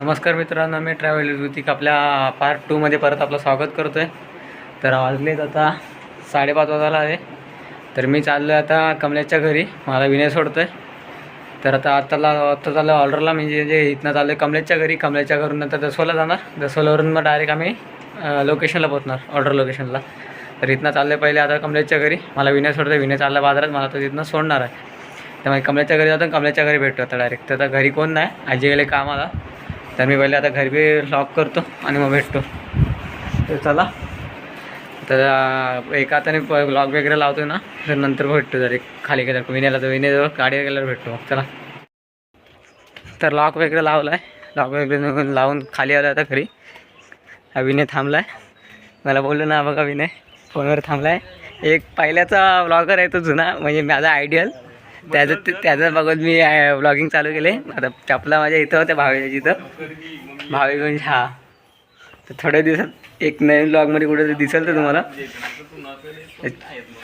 नमस्कार मित्रांनो मी ट्रॅव्हल ऋतिक. आपल्या पार्ट टूमध्ये परत आपलं स्वागत करतो आहे तर वाजलेत आता साडेपाच वाजायला आहे. तर मी चाललो आहे आता कमलेशच्या घरी. मला विनय सोडतो आहे तर आता आत्ताला आत्ता चाललं ऑर्डरला म्हणजे जे इथनं चाललं आहे कमलेशच्या घरी. कमल्याच्या घरून नंतर दसोला जाणार. दसोलावरून मग डायरेक्ट आम्ही लोकेशनला पोहोचणार. ऑर्डर लोकेशनला तर इथनं चाललं आहे पहिले आता कमलेशच्या घरी. मला विनय सोडतो आहे विनय चालला बाजारात. मला तर तिथनं सोडणार आहे. त्यामुळे कमलेशच्या घरी जातो. कमलेशच्या कमल्याच्या घरी भेटतो आता डायरेक्ट तर आता घरी कोण नाही. आजी गेले कामाला. तर मी पहिले आता घरी बी लॉक करतो आणि मग भेटतो. तर चला. तर एका हाताने लॉक वगैरे लावतो ना तर नंतर भेटतो जर एक खाली गेल्यावर विनेला तर विने गाडी गेल्यावर भेटतो चला. तर लॉक वगैरे लावला आहे लॉक वगैरे लावून खाली आलं आता घरी. हा विनय थांबला आहे मला बोललो ना बघा विनय फोनवर थांबला आहे एक पहिल्याचा ब्लॉगर आहे तो जुना म्हणजे माझा आयडियल त्याचं ते- त्याचं बघून मी ब्लॉगिंग चालू केले. आता चपला माझ्या इथं होत्या भावेच्या इथं भावेगंज हा. तर थोड्या दिवसात एक नवीन ब्लॉगमध्ये कुठे दिसेल तर तुम्हाला.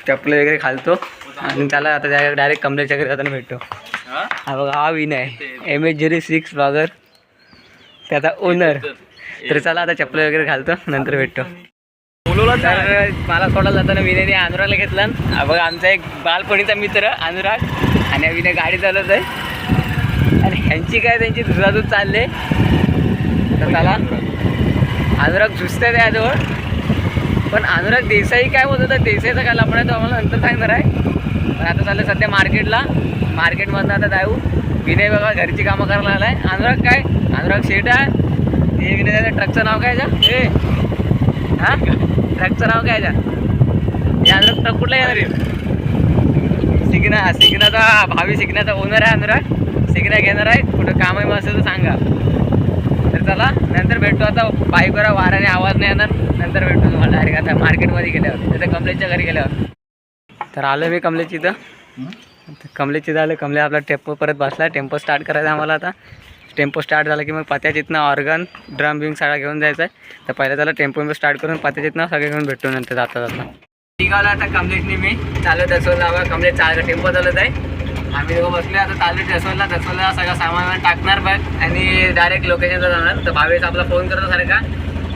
चपले वगैरे घालतो आणि त्याला आता त्या डायरेक्ट कमलेच्या घरी जाताना भेटतो. हा? बघा हा Vinay M H zero six blogger त्याचा ओनर तर चला आता चपले वगैरे घालतो नंतर भेटतो. तर मला सोडायला जाताना विनयने अनुरागला घेतला. बघा आमचा एक बालपणीचा मित्र अनुराग. आणि गाडी चालत आहे. आणि ह्यांची काय त्यांची दुधादूध चालले? तर त्याला अनुराग आहे त्याजवळ. पण अनुराग देसाई काय बोलत होता? देसाईचा काय आहे तो आम्हाला नंतर सांगणार आहे. पण आता चाललं सध्या मार्केटला. मार्केटमधनं आता जाऊ. विनय बघा घरची कामं करायला आला आहे अनुराग काय? अनुराग शेट आहे. ते विनय त्याच्या ट्रकचं नाव काय जा? हे. हां? ट्रकचं नाव काय जा? हे अनुराग ट्रक कुठला येणार आहे? सिग्ना सिग्नाचा भावी सिग्नाचा ओनर आहे अनुराग. सिग्ना घेणार आहे. कुठं काम आहे असेल तर सांगा. तर चला नंतर भेटतो आता. बाईकवर वाऱ्याने आवाज नाही येणार. नंतर भेटतो तुम्हाला डायरेक्ट आता मार्केटमध्ये गेल्यावर. तिथं कमलेच्या घरी गेल्यावर. तर आलो मी कमलेची इथं. तर कमलेची इथं आलं कमले आपला टेम्पो परत बसला टेम्पो स्टार्ट करायचा आम्हाला आता. टेम्पो स्टार्ट झाला की मग पत्याच इथनं ऑर्गन ड्रम बिंग सगळा घेऊन जायचा आहे तर पहिलं त्याला टेम्पो स्टार्ट करून पत्याच इथनं सगळे घेऊन भेटतो नंतर जाता जाता. निघालो आता कमलेटने मी. चालत दसवला हवा कमलेश चाल टेम्पो चालत आहे. आम्ही दोघं बसले आता चालू दसवला दसवला सगळं सामान टाकणार बघ. आणि डायरेक्ट लोकेशनला जाणार. तर भावेस आपला फोन करतो सारखा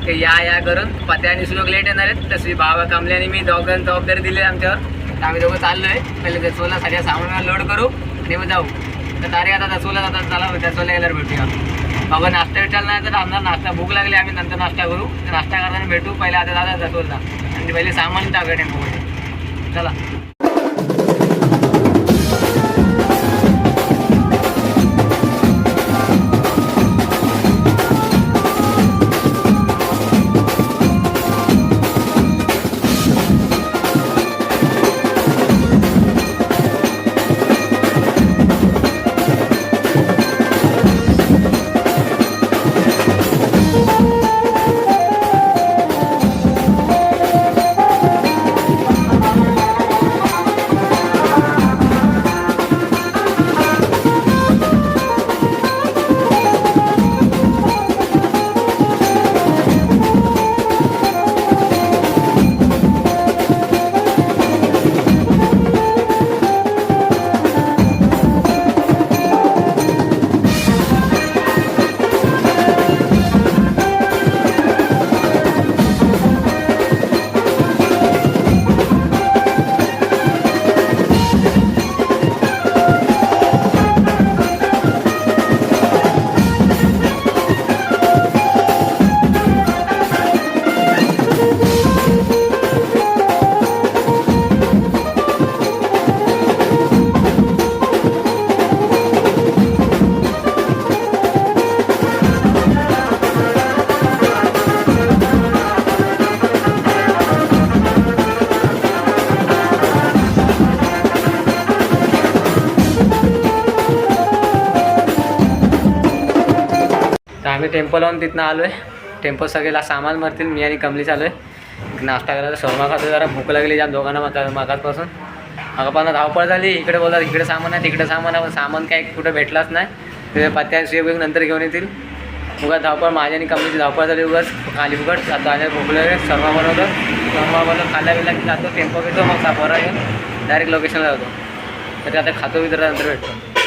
की या या करून. पत्या आणि सुलोक लेट येणार आहेत. तशी भावा कमले आणि मी दोघं जबाबदारी दिली आहे आमच्यावर. तर आम्ही दोघं चाललो आहे पहिले दसवला सगळ्या सामान लोड करू आणि मग जाऊ. तर तारे आता दसवला जातात. चला दसवला यायला भेटूया. बाबा नाश्ता विचारला नाही तर आमचा नाश्ता भूक लागली आम्ही नंतर नाश्ता करू. तर नाश्ता करताना भेटू. पहिले आता दादा दसवला पहिले सामान टाकणे चला. मी आम्ही तिथनं आलो आहे. टेम्पो सगळेला सामान मरतील मी आणि कमली चालू आहे. नाश्ता करायला शर्मा खातो जरा भूक लागली ज्या दोघांना मका मगातपासून मगापासून धावपळ झाली इकडे बोलतात इकडे सामान आहे तिकडे सामान आहे पण सामान काय कुठं भेटलाच नाही. ते पत्त्या शिव नंतर घेऊन येतील. उगाच धावपळ माझ्या आणि कमलीची धावपळ झाली उगाच. खाली उघड आता माझ्या भुकले शर्मा बनवलं शर्मा बनवलं खाल्ला बिला की जातो टेम्पो घेतो मग सापोरा येऊन डायरेक्ट लोकेशनला जातो. तर ते आता खातो बी तर नंतर भेटतो.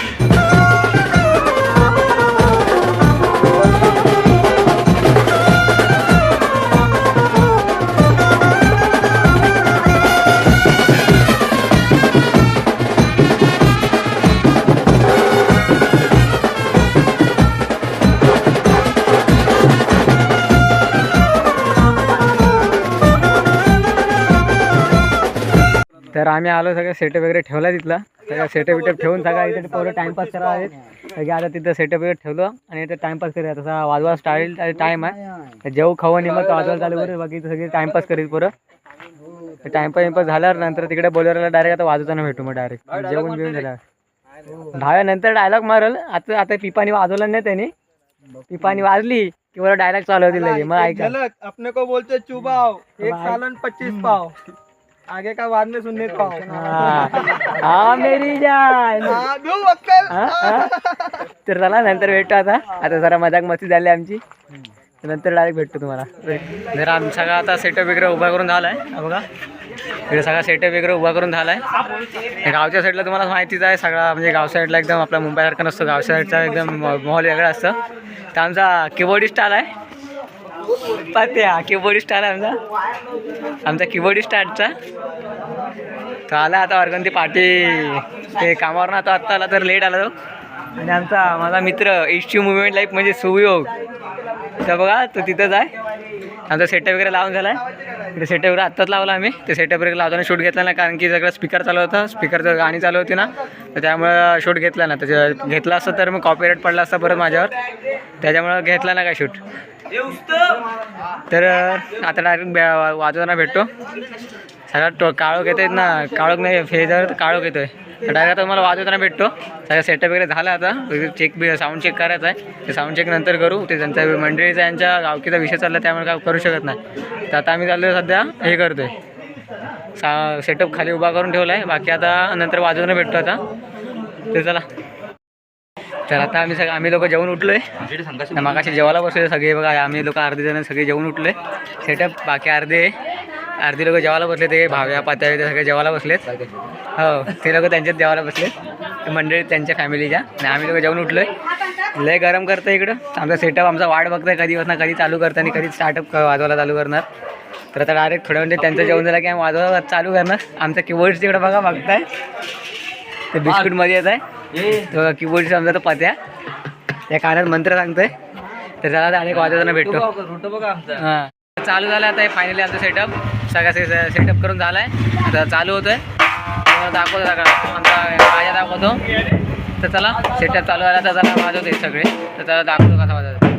आम्ही आलो सगळं सेटअप वगैरे ठेवला तिथला. सगळं सेटअप विटअप ठेवून सगळं इथे पोरं टाइमपास करा आहेत सगळे आता तिथं सेटअप वगैरे ठेवलं आणि इथे टाइमपास करूया. तसा वाजवा स्टाईल टाईम आहे. जेव खाऊ आणि मग वाजवायला चालू करू. बाकी सगळे टाइमपास करीत पोरं. टाइमपास विमपास झाल्यावर नंतर तिकडे बोलवला डायरेक्ट आता वाजवताना भेटू मग डायरेक्ट जेवण बिवून झाल्यावर. दहाव्यानंतर डायलॉग मारल. आता आता पिपानी वाजवला नाही त्यांनी. पिपानी वाजली की बरं डायलॉग चालू लगे मग ऐका. झलक अपने को बोलते चुबाव. एक सालन पच्चीस पाव. आगे का बाद में सुनने पाव हा। हा, मेरी जान। हाँ, अक्कल हा, हा. तर चला नंतर भेटतो आता. आता जरा मजाक मस्ती झाली आमची. नंतर डायरेक्ट भेटतो तुम्हाला. जर आमचा सगळा आता सेटअप वगैरे उभा करून झाला आहे बघा. इकडे सगळा सेटअप वगैरे उभा करून झाला आहे गावच्या साईडला तुम्हाला माहितीच आहे सगळा म्हणजे गाव साईडला एकदम आपला मुंबईसारखा नसतो. गाव साईडचा एकदम माहोल वेगळा असतं. तर आमचा किबोर्डिस्ट आला आहे पात्या किबोर्डिस्ट आला आमचा. आमचा किबोर्डिस्ट आजचा तो आला आता वर्गंती पाटी ते कामावरून आता आत्ता आला तर लेट आला तो. आणि आमचा माझा मित्र इश्यू मुवमेंट लाईफ म्हणजे सुयोग तर बघा तो तिथंच आहे. आमचा सेटअप वगैरे लावून झाला आहे ते सेटअप वगैरे आत्ताच लावला आम्ही. ते सेटअप वगैरे लावताना शूट घेतला नाही कारण की सगळं स्पीकर चालू होतं. स्पीकरचं गाणी चालू होती ना. तर त्यामुळं शूट घेतला ना त्याच्या घेतला असतं तर मग कॉपीराईट पडला असता परत माझ्यावर. त्याच्यामुळं घेतला ना काय शूट तर आता डायरेक्ट वाजवताना भेटतो. सगळा टो काळोख येतोय ना. काळोख नाही फेजर काळोख येतोय. डायरेक्ट आता मला वाजवताना भेटतो. सगळं सेटअप वगैरे झाला आता. चेक बी साऊंड चेक करायचं आहे. ते साऊंड चेक नंतर करू. ते त्यांच्या मंडळीचा यांच्या गावकीचा विषय चालला त्यामुळे काय करू शकत नाही. तर आता आम्ही चाललो सध्या हे करतोय. सा सेटअप खाली उभा करून ठेवला आहे बाकी आता नंतर वाजवताना भेटतो आता. ते चला. तर आता आम्ही सगळं आम्ही लोक जेवून उठलोय. मागाशी जेवायला बसले सगळे बघा. आम्ही लोक अर्धे जण सगळे जेवून उठले सेटअप बाकी अर्धे. अर्धे लोक जेवायला बसले ते भाव्या पात्या ते सगळे जेवायला बसलेत. हो ते लोक त्यांच्यात जेवायला बसलेत. मंडळी त्यांच्या फॅमिलीच्या. आणि आम्ही लोक जेवून उठलोय. लय गरम करतं इकडं. आमचा सेटअप आमचा वाट बघताय. कधी बसणार कधी चालू करता आणि कधी स्टार्टअप वाजवायला चालू करणार. तर आता डायरेक्ट थोड्या म्हणजे त्यांचं जेवण झालं की आम्ही वाजवायला चालू करणार. आमचा कीबोर्ड तिकडे बघा बघताय. ते बिस्कुटमध्ये येत आहे. कीबोर्डचा आमचा तो पत्या. त्या कानात मंत्र सांगतोय. तर आता अनेक वाजवताना भेटतो हां. चालू झालं आता हे फायनली आमचं सेटअप सगळं से सेटअप करून झालं आहे आता चालू होतं आहे दाखवतो सगळं आमचा माझ्या दाखवतो. तर चला सेटअप चालू झाला तर चला वाजवते सगळे. तर चला दाखवतो कसा वाजवतो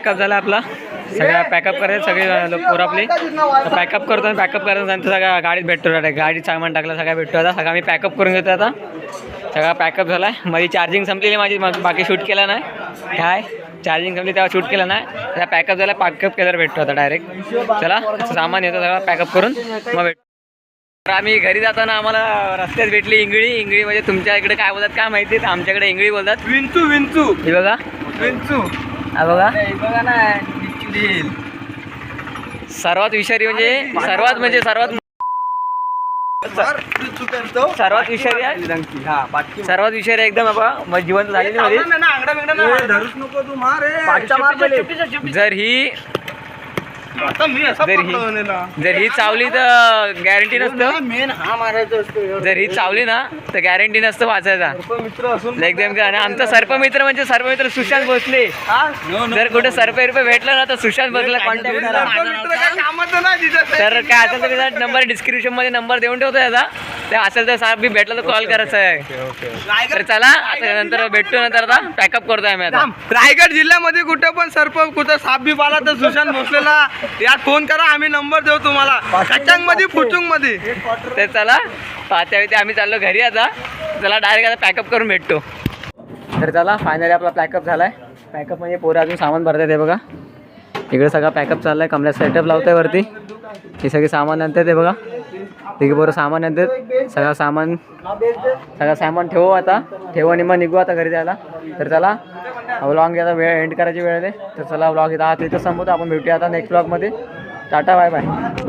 पॅकअप झाला आपला. सगळा पॅकअप करायचं सगळे लोक पोरं आपले. पॅकअप करतो आणि पॅकअप करायचं नंतर सगळ्या गाडीत भेटतो. गाडीत सामान टाकलं सगळं भेटतो. आता सगळं आम्ही पॅकअप करून घेतो आता. सगळा पॅकअप झाला आहे माझी चार्जिंग संपलेली माझी बाकी शूट केला नाही. काय? चार्जिंग संपली तेव्हा शूट केला नाही. त्या पॅकअप झाला पॅकअप केल्यावर भेटतो आता डायरेक्ट चला सामान येतो सगळं पॅकअप करून मग भेट तर आम्ही घरी जाताना आम्हाला रस्त्यात भेटली इंगळी. इंगळी म्हणजे तुमच्या इकडे काय बोलतात काय माहिती? आमच्याकडे इंगळी बोलतात. विंचू विंचू. हे बघा. विंचू. बघा. बघा ना सर्वात विषारी म्हणजे सर्वात म्हणजे सर्वात सर्वात विषारी आहे? हा सर्वात विषारी एकदम बाबा मग जिवंत झालेली मध्ये आंगडा बिंगडा नाही धरूच नको तू मार रे जर ही आता मी असा जर ही-. जर ही चावली तर गॅरंटी नसतं. मेन हा मारायचा असतो जर ही चावली ना तर गॅरंटी नसतं वाचायचा. मित्र असून एकदम आणि आमचा सर्पमित्र म्हणजे सर्पमित्र सुशांत भोसले. जर कुठे सर्प रुपये भेटलं ना तर सुशांत भोसले कॉन्टॅक्ट करा मित्र काय कामाचं नाही तिथं तर काय असेल तर नंबर डिस्क्रिप्शनमध्ये नंबर देऊन ठेवतो याचा ते असेल तर साहेब बी भेटलं तर कॉल करायचा आहे तर चला नंतर भेटतो नंतर आता पॅकअप करतोय आम्ही आता. रायगड जिल्ह्यामध्ये कुठे पण सर्प कुठं साप बी पाला तर सुशांत भोसलेला यात फोन करा आम्ही नंबर देऊ तुम्हाला. कचांगमध्ये फुचुंगमध्ये तर चला त्यावेळी ते आम्ही चाललो घरी आता. चला डायरेक्ट आता पॅकअप करून भेटतो. तर चला फायनली आपला पॅकअप झाला आहे पॅकअप म्हणजे पोरं अजून सामान भरतात ते बघा. इकडे सगळा पॅकअप चालला आहे कमल्या सेटअप लावतोय वरती. हे सगळे सामान आणतात ते बघा. तिघे पोरं सामान आणतात सगळं सामान सगळं सामान ठेवू आता. ठेवू आणि मग निघू आता घरी जायला. तर चला व्लॉग आता वेळ एंड करायची वेळ आहे तर चला व्लॉग इथं आता इथं संपवतो. आपण भेटूया आता नेक्स्ट ब्लॉगमध्ये टाटा बाय बाय